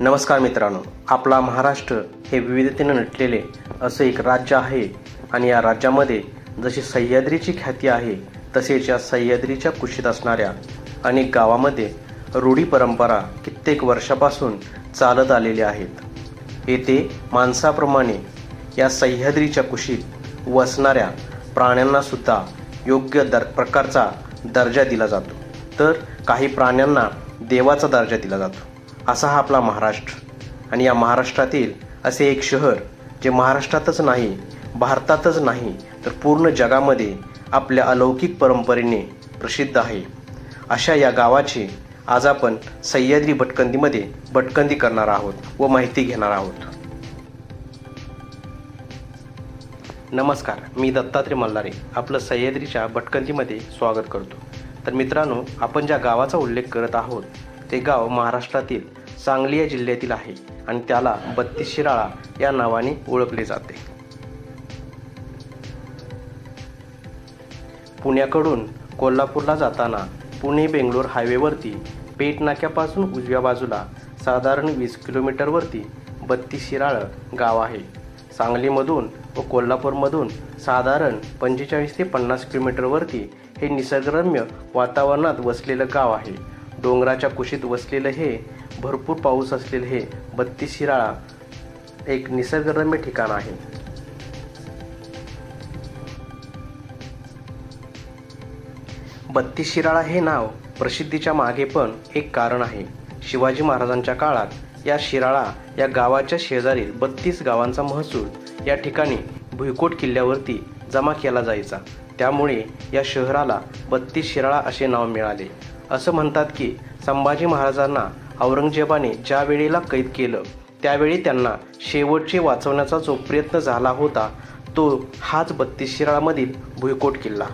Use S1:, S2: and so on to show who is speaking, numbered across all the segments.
S1: नमस्कार मित्रांनो आपला महाराष्ट्र हे विविधतेनं नटलेले असं एक राज्य आहे आणि या राज्यामध्ये जशी सह्याद्रीची ख्याती आहे तसेच या सह्याद्रीच्या कुशीत असणाऱ्या अनेक गावामध्ये रूढी परंपरा कित्येक वर्षापासून चालत आलेल्या आहेत. येथे माणसाप्रमाणे या सह्याद्रीच्या कुशीत वसणाऱ्या प्राण्यांनासुद्धा योग्य दर प्रकारचा दर्जा दिला जातो. तर काही प्राण्यांना देवाचा दर्जा दिला जातो. असा हा आपला महाराष्ट्र. आणि या महाराष्ट्रातील असे एक शहर जे महाराष्ट्रातच नाही भारतातच नाही तर पूर्ण जगामध्ये आपल्या अलौकिक परंपरेने प्रसिद्ध आहे. अशा या गावाची आज आपण सह्याद्री भटकंदीमध्ये भटकंदी करणार आहोत व माहिती घेणार आहोत. नमस्कार मी दत्तात्रय मल्हारे आपलं सह्याद्रीच्या भटकंदीमध्ये स्वागत करतो. तर मित्रांनो आपण ज्या गावाचा उल्लेख करत आहोत ते गाव महाराष्ट्रातील सांगली या जिल्ह्यातील आहे आणि त्याला बत्तीस शिराळा या नावाने ओळखले जाते. पुण्याकडून कोल्हापूरला जाताना पुणे बेंगलोर हायवेवरती पेटनाक्यापासून उजव्या बाजूला साधारण वीस किलोमीटरवरती बत्तीस शिराळ गाव आहे. सांगलीमधून व कोल्हापूरमधून साधारण पंचेचाळीस ते पन्नास किलोमीटरवरती हे निसर्गरम्य वातावरणात वसलेलं गाव आहे. डोंगराच्या कुशीत वसलेलं हे भरपूर पाऊस असलेलं हे बत्तीस शिराळा एक निसर्गरम्य ठिकाण आहे. बत्तीस शिराळा हे नाव प्रसिद्धीच्या मागे पण एक कारण आहे. शिवाजी महाराजांच्या काळात या शिराळा या गावाच्या शेजारील बत्तीस गावांचा महसूल या ठिकाणी भुईकोट किल्ल्यावरती जमा केला जायचा. त्यामुळे या शहराला बत्तीस शिराळा असे नाव मिळाले. असं म्हणतात की संभाजी महाराजांना औरंगजेबाने ज्या वेळेला कैद केलं त्यावेळी त्यांना शेवटचे वाचवण्याचा जो प्रयत्न झाला होता तो हाच बत्तीस शिराळामधील भुईकोट किल्ला.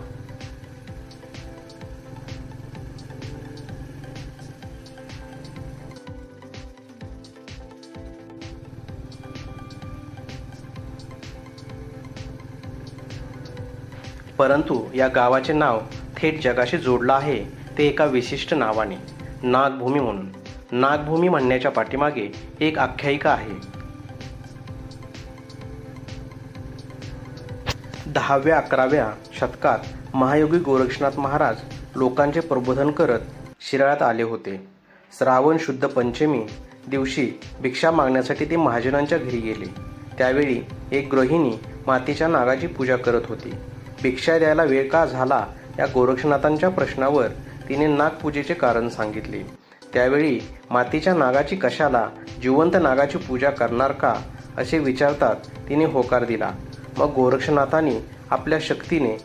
S1: परंतु या गावाचे नाव थेट जगाशी जोडलं आहे. ते एका विशिष्ट नावाने नागभूमी म्हणून. नागभूमी म्हणण्याच्या पाठीमागे एक आख्यायिका आहे. दहाव्या अकराव्या शतकात महायोगी गोरक्षनाथ महाराज लोकांचे प्रबोधन करत शिराळ्यात आले होते. श्रावण शुद्ध पंचमी दिवशी भिक्षा मागण्यासाठी ते महाजनांच्या घरी गेले. त्यावेळी एक गृहिणी मातीच्या नागाची पूजा करत होती. भिक्षा द्यायला वेळ का झाला या गोरक्षनाथांच्या प्रश्नावर तिने नागपूजेचे कारण सांगितले. त्यावेळी मातीच्या नागाची कशाला जिवंत नागाची पूजा करणार का असे विचारतात तिने होकार दिला. मग गोरक्षनाथांनी आपल्या शक्तीने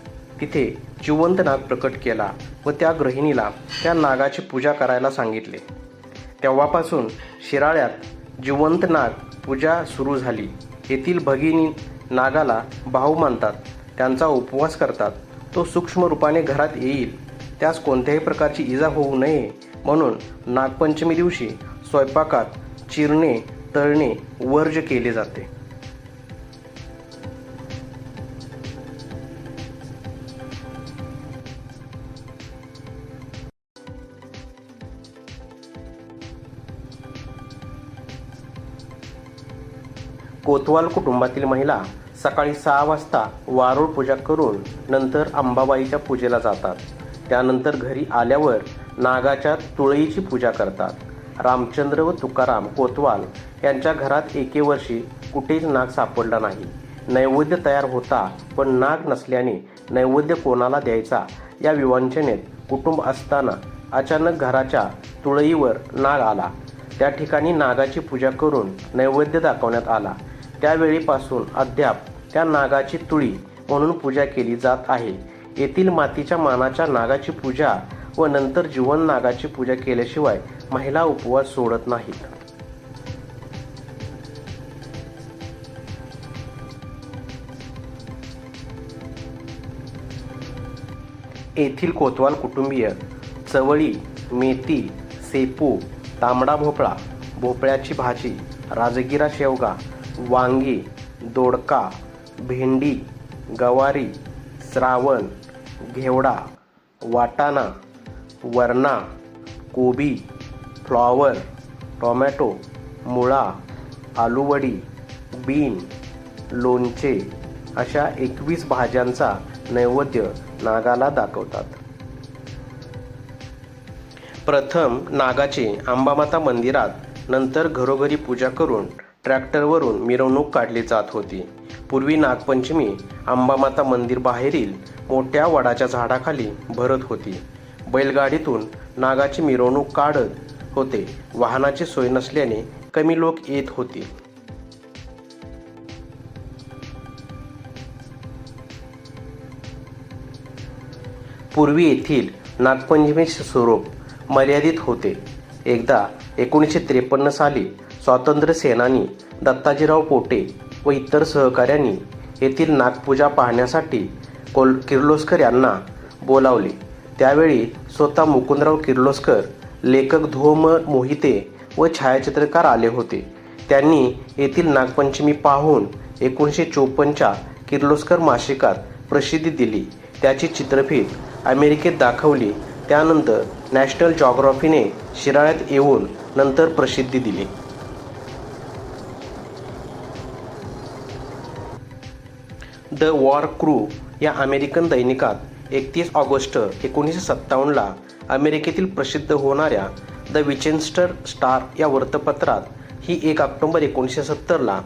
S1: तिथे जिवंत नाग प्रकट केला व त्या गृहिणीला त्या नागाची पूजा करायला सांगितले. तेव्हापासून शिराळ्यात जिवंत नाग पूजा सुरू झाली. येथील भगिनी नागाला भाऊ मानतात त्यांचा उपवास करतात. तो सूक्ष्म रूपाने घरात येईल. त्यास कोणत्याही प्रकारची इजा होऊ नये म्हणून नागपंचमी दिवशी स्वयंपाकात चिरणे तळणे वर्ज केले जाते. कोतवाल कुटुंबातील महिला सकाळी सहा वाजता वारूळ पूजा करून नंतर अंबाबाईच्या पूजेला जातात. त्यानंतर घरी आल्यावर नागाच्या तुळईची पूजा करतात. रामचंद्र व तुकाराम कोतवाल यांच्या घरात एके वर्षी कुठेच नाग सापडला नाही. नैवेद्य तयार होता पण नाग नसल्याने नैवेद्य कोणाला द्यायचा? या विवंचनेत कुटुंब असताना अचानक घराच्या तुळईवर नाग आला. त्या ठिकाणी नागाची पूजा करून नैवेद्य दाखवण्यात आला. त्यावेळीपासून अद्याप त्या नागाची तुळी म्हणून पूजा केली जात आहे. येथील मातीच्या मानाच्या नागाची पूजा व नंतर जीवन नागाची पूजा केल्याशिवाय महिला उपवास सोडत नाहीत. येथील कोतवाल कुटुंबीय चवळी मेथी सेपू तांबडा भोपळा भोपळ्याची भाजी राजगिरा शेवगा वांगी दोडका भेंडी गवारी श्रावण घेवडा वाटाणा वरणा कोबी फ्लॉवर टोमॅटो मुळा आलूवडी बीन लोणचे अशा एकवीस भाज्यांचा नैवेद्य नागाला दाखवतात. प्रथम नागाचे अंबामाता मंदिरात नंतर घरोघरी पूजा करून ट्रॅक्टरवरून मिरवणूक काढली जात होती. पूर्वी नागपंचमी अंबामाता मंदिर बाहेरील मोठ्या वडाच्या झाडाखाली भरत होती. बैलगाडीतून नागाची मिरवणूक काढत होते. वाहनाची सोय नसल्याने कमी लोक येत होते. पूर्वी येथील नागपंचमीचे स्वरूप मर्यादित होते. एकदा एकोणीसशे त्रेपन्न साली स्वातंत्र्य सेनानी दत्ताजीराव पोटे व इतर सहकाऱ्यांनी येथील नागपूजा पाहण्यासाठी कोल किर्लोस्कर यांना बोलावले. त्यावेळी स्वतः मुकुंदराव किर्लोस्कर लेखक धोम मोहिते व छायाचित्रकार आले होते. त्यांनी येथील नागपंचमी पाहून एकोणीसशे चोपन्नच्या किर्लोस्कर मासिकात प्रसिद्धी दिली. त्याची चित्रफित अमेरिकेत दाखवली. त्यानंतर नॅशनल जॉग्राफीने शिराळ्यात येऊन नंतर प्रसिद्धी दिली. द वॉर क्रू या अमेरिकन दैनिकात एकतीस ऑगस्ट एकोणीसशे सत्तावन्नला अमेरिकेतील प्रसिद्ध होणाऱ्या द विचेन्स्टर स्टार या वृत्तपत्रात ही एक ऑक्टोंबर एकोणीसशे सत्तरला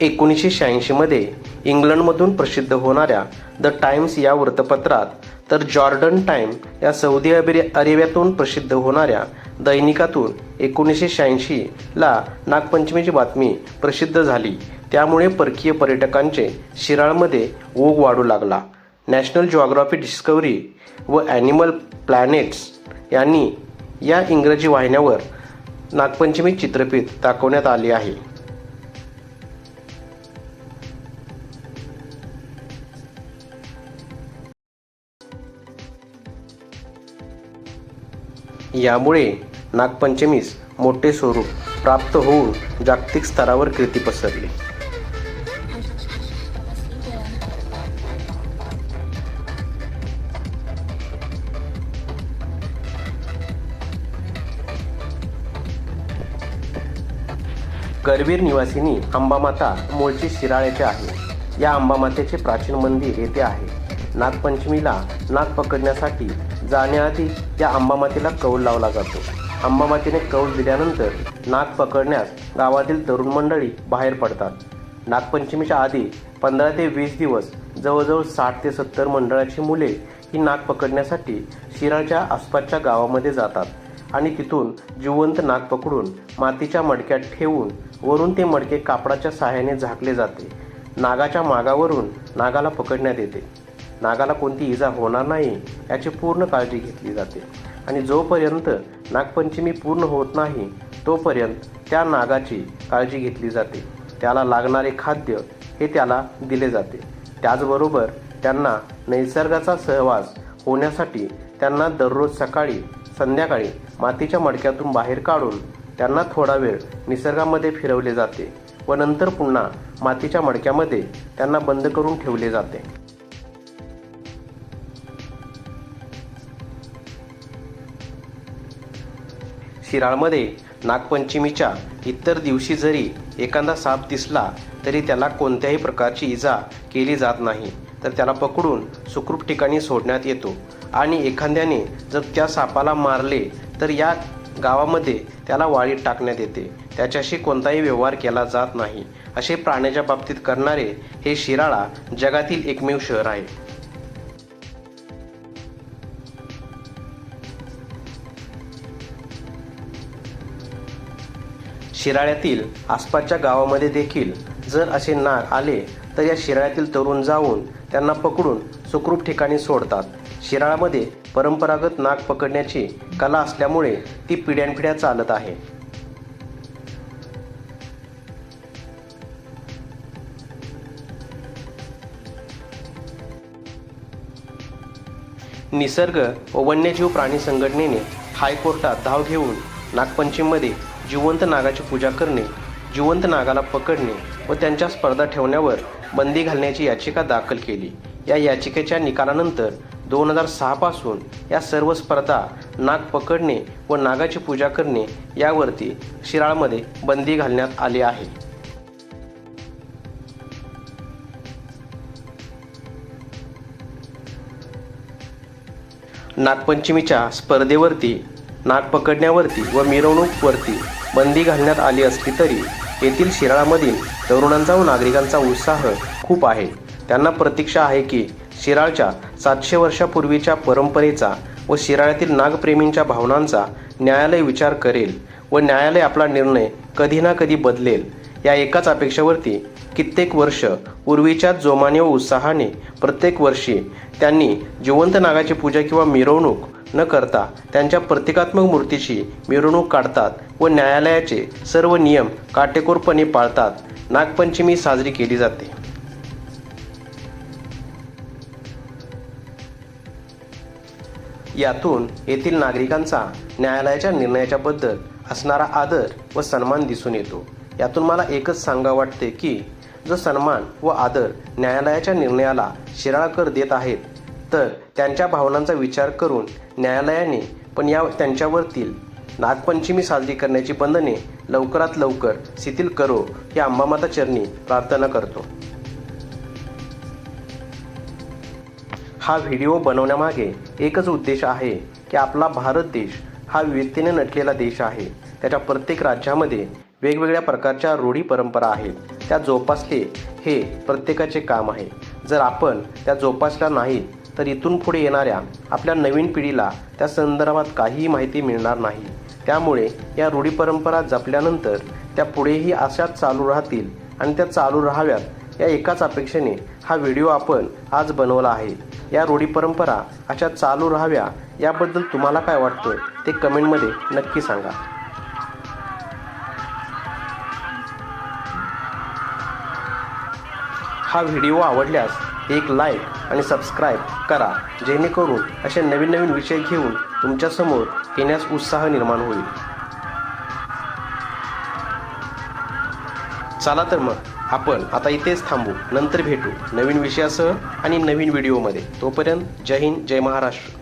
S1: एकोणीसशे शहाऐंशीमध्ये इंग्लंडमधून प्रसिद्ध होणाऱ्या द टाइम्स या वृत्तपत्रात तर जॉर्डन टाइम या सौदी अरेबिया अरेबियातून प्रसिद्ध होणाऱ्या दैनिकातून एकोणीसशे शहाऐंशीला नागपंचमीची बातमी प्रसिद्ध झाली. त्यामुळे परकीय पर्यटकांचे शिराळमध्ये ओघ वाढू लागला. नॅशनल जॉग्राफी डिस्कवरी व ॲनिमल प्लॅनेट्स यांनी या इंग्रजी वाहिन्यावर नागपंचमी चित्रफित दाखवण्यात आली आहे. यामुळे नागपंचमीस मोठे स्वरूप प्राप्त होऊन जागतिक स्तरावर कीर्ती पसरली. करवीर निवासिनी अंबामाता मूळची शिराळ्याचे आहे. या अंबामातेचे प्राचीन मंदिर येथे आहे. नागपंचमीला नाग पकडण्यासाठी जाण्याआधी या अंबामातेला कौल लावला जातो. अंबामातेने कौल दिल्यानंतर नाग पकडण्यास गावातील तरुण मंडळी बाहेर पडतात. नागपंचमीच्या आधी पंधरा ते वीस दिवस जवळजवळ साठ ते सत्तर मंडळाची मुले ही नाग पकडण्यासाठी शिराळच्या आसपासच्या गावामध्ये जातात आणि तिथून जिवंत नाग पकडून मातीच्या मडक्यात ठेवून वरून ते मडके कापडाच्या सहाय्याने झाकले जाते. नागाच्या मागावरून नागाला पकडण्यात येते. नागाला कोणती इजा होणार नाही याची पूर्ण काळजी घेतली जाते. आणि जोपर्यंत नागपंचमी पूर्ण होत नाही तोपर्यंत त्या नागाची काळजी घेतली जाते. त्याला लागणारे खाद्य हे त्याला दिले जाते. त्याचबरोबर त्यांना निसर्गाचा सहवास होण्यासाठी त्यांना दररोज सकाळी संध्याकाळी मातीच्या मडक्यातून बाहेर काढून त्यांना थोडा वेळ निसर्गामध्ये फिरवले जाते व नंतर पुन्हा मातीच्या मडक्यामध्ये त्यांना बंद करून ठेवले जाते. शिराळमध्ये नागपंचमीच्या इतर दिवशी जरी एखादा साप दिसला तरी त्याला कोणत्याही प्रकारची इजा केली जात नाही तर त्याला पकडून सुखरूप ठिकाणी सोडण्यात येतो. आणि एखाद्याने जर त्या सापाला मारले तर या गावामध्ये त्याला वाळीत टाकण्यात येते. त्याच्याशी कोणताही व्यवहार केला जात नाही. असे प्राण्याच्या बाबतीत करणारे हे शिराळा जगातील एकमेव शहर आहे. शिराळ्यातील आसपासच्या गावामध्ये देखील जर असे नाग आले तर या शिराळ्यातील तरुण जाऊन त्यांना पकडून सुखरूप ठिकाणी सोडतात. शिराळामध्ये परंपरागत नाग पकडण्याची कला असल्यामुळे ती पिढ्यानपिढ्या चालत आहे. निसर्ग व वन्यजीव प्राणी संघटनेने हायकोर्टात धाव घेऊन नागपंचमीमध्ये जिवंत नागाची पूजा करणे जिवंत नागाला पकडणे व त्यांच्या स्पर्धा ठेवण्यावर बंदी घालण्याची याचिका दाखल केली. या याचिकेच्या निकालानंतर दोन हजार सहापासून या सर्व स्पर्धा नाग पकडणे व नागाची पूजा करणे यावरती शिराळमध्ये बंदी घालण्यात आली आहे. नागपंचमीच्या स्पर्धेवरती नाग पकडण्यावरती व मिरवणूकवरती बंदी घालण्यात आली असली तरी येथील शिराळामधील तरुणांचा व नागरिकांचा उत्साह खूप आहे. त्यांना प्रतीक्षा आहे की शिराळच्या सातशे वर्षापूर्वीच्या परंपरेचा व शिराळ्यातील नागप्रेमींच्या भावनांचा न्यायालय विचार करेल व न्यायालय आपला निर्णय कधी ना कधी बदलेल. या एकाच अपेक्षेवरती कित्येक वर्ष पूर्वीच्या जोमाने व उत्साहाने प्रत्येक वर्षी त्यांनी जिवंत नागाची पूजा किंवा मिरवणूक न करता त्यांच्या प्रतिकात्मक मूर्तीची मिरवणूक काढतात व न्यायालयाचे सर्व नियम काटेकोरपणे पाळतात. नागपंचमी साजरी केली जाते. यातून येथील नागरिकांचा न्यायालयाच्या निर्णयाच्या बद्दल असणारा आदर व सन्मान दिसून येतो. यातून मला एकच सांगा वाटते की जो सन्मान व आदर न्यायालयाच्या निर्णयाला शिराळकर देत आहेत तर त्यांच्या भावनांचा विचार करून न्यायालयाने पण या त्यांच्यावरतील नागपंचमी साजरी करण्याची बंधने लवकरात लवकर शिथिल करो ही अंबामाता चरणी प्रार्थना करतो. हा व्हिडिओ बनवण्यामागे एकच उद्देश आहे की आपला भारत देश हा विविधतेने नटलेला देश आहे. त्याच्या प्रत्येक राज्यामध्ये वेगवेगळ्या प्रकारच्या रूढी परंपरा आहेत. त्या जोपासले हे प्रत्येकाचे काम आहे. जर आपण त्या जोपासल्या नाहीत तर इथून पुढे येणाऱ्या आपल्या नवीन पिढीला त्या संदर्भात काहीही माहिती मिळणार नाही. त्यामुळे या रूढी परंपरा जपल्यानंतर त्या पुढेही अशाच चालू राहतील आणि त्या चालू राहाव्यात या एकाच अपेक्षेने हा व्हिडिओ आपण आज बनवला आहे. या रूढी परंपरा अशा चालू राहाव्या याबद्दल तुम्हाला काय वाटतं ते कमेंटमध्ये नक्की सांगा. हा व्हिडिओ आवडल्यास एक लाईक आणि सबस्क्राईब करा जेणेकरून असे नवीन नवीन विषय घेऊन तुमच्यासमोर येण्यास उत्साह निर्माण होईल. चला तर मग. आपण आता इथेच थांबू. नंतर भेटू. नवीन विषयासह आणि नवीन व्हिडिओमध्ये. तोपर्यंत जय हिंद जय महाराष्ट्र.